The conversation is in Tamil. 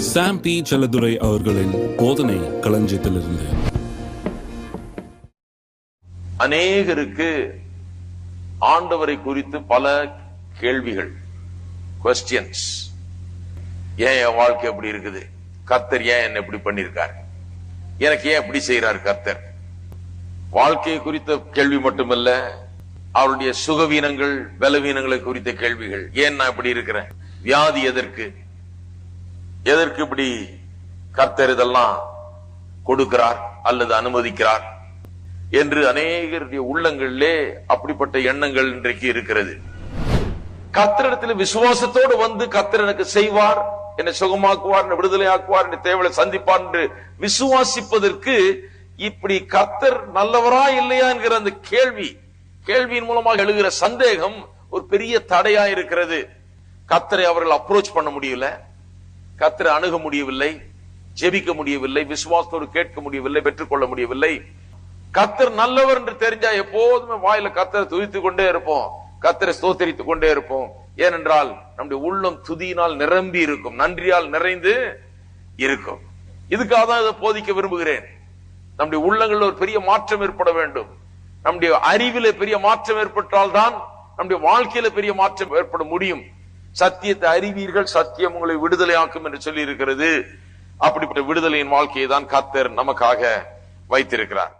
சாம் பி செல்லதுரை அவர்களின் போதனை களஞ்சியத்திலிருந்து. அநேகருக்கு ஆண்டவரை குறித்து பல கேள்விகள் கொஸ்டியன்ஸ் ஏன் என் வாழ்க்கை எப்படி இருக்குது? கர்த்தர் ஏன் என்ன இப்படி பண்ணிருக்காரு எனக்கு ஏன் இப்படி செய்யறார் கர்த்தர்? வாழ்க்கையை குறித்த கேள்வி மட்டுமல்ல அவருடைய சுகவீனங்கள் பலவீனங்களை குறித்த கேள்விகள். ஏன் நான் இப்படி இருக்கிறேன்? வியாதி எதற்கு? எதற்கு இப்படி கர்த்தர் இதெல்லாம் கொடுக்கிறார் அல்லது அனுமதிக்கிறார் என்று அநேகருடைய உள்ளங்களிலே அப்படிப்பட்ட எண்ணங்கள் இன்றைக்கு இருக்கிறது. கத்திரிடத்தில் விசுவாசத்தோடு வந்து கத்தர் எனக்கு செய்வார் என்னை சுகமாக்குவார் என்னை விடுதலை ஆக்குவார் என்னை தேவையை சந்திப்பார் என்று விசுவாசிப்பதற்கு இப்படி கத்தர் நல்லவரா இல்லையா என்கிற அந்த கேள்வி கேள்வியின் மூலமாக எழுகிற சந்தேகம் ஒரு பெரிய தடையா இருக்கிறது. கத்தரை அவர்கள் அப்ரோச் பண்ண முடியல. கத்தரை அணுக முடியவில்லை ஜெபிக்க முடியவில்லை விசுவாசத்தோடு கேட்க முடியவில்லை பெற்றுக்கொள்ள முடியவில்லை. கத்தர் நல்லவர் என்று தெரிஞ்சா எப்போதுமே வாயில கத்தரை துதித்துக் கொண்டே இருப்போம் கத்தரை ஸ்தோத்தரித்துக் கொண்டே இருப்போம். ஏனென்றால் நம்முடைய உள்ளம் துதியினால் நிரம்பி இருக்கும் நன்றியால் நிறைந்து இருக்கும். இதுக்காக தான் இதை போதிக்க விரும்புகிறேன். நம்முடைய உள்ளங்களில் ஒரு பெரிய மாற்றம் ஏற்பட வேண்டும். நம்முடைய அறிவில பெரிய மாற்றம் ஏற்பட்டால் தான் நம்முடைய வாழ்க்கையில பெரிய மாற்றம் ஏற்பட முடியும். சத்தியத்தை அறிவீர்கள் சத்தியம் உங்களை விடுதலையாக்கும் என்று சொல்லி இருக்கிறது அப்படிப்பட்ட விடுதலையின் வாழ்க்கையை தான் கத்தர் நமக்காக வைத்திருக்கிறார்.